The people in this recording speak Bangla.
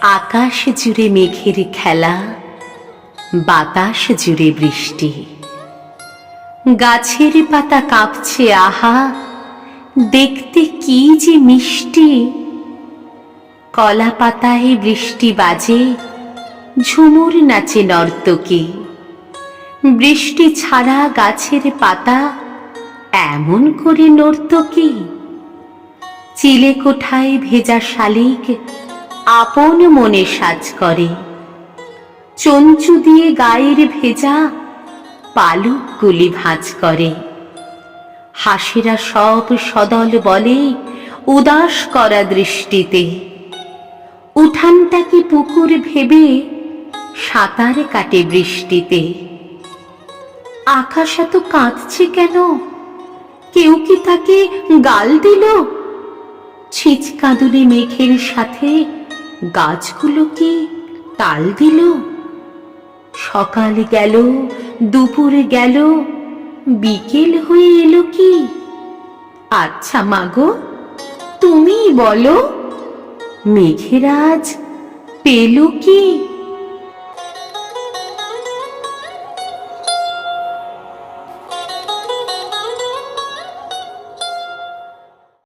আকাশ জুড়ে মেঘের খেলা, বাতাস জুড়ে বৃষ্টি। গাছের পাতা কাঁপছে, আহা, দেখতে কি যে মিষ্টি। কলা পাতায় বৃষ্টি বাজে, ঝুমুর নাচে নর্তকী। বৃষ্টি ছাড়া গাছের পাতা এমন করে নর্তকী। চিলে কোঠায় ভেজা শালিক আপন মনে সাজ করে। চঞ্চু দিয়ে গায়ের ভেজা পালুকগুলি ভাঁজ করে। হাসিরা সব সদল বলে, উদাস করা দৃষ্টিতে। উঠানটাকে পুকুর ভেবে সাঁতার কাটে বৃষ্টিতে? আকাশ এত কাঁদছে কেন? কেউ কি তাকে গাল দিল? ছিচ কাঁদুরে মেঘের সাথে গাছগুলো কি তাল দিল? সকাল গেল, দুপুর গেল, বিকেল হয়ে এলো কি? আচ্ছা মাগো তুমি বলো মেঘেরাজ পেল কি?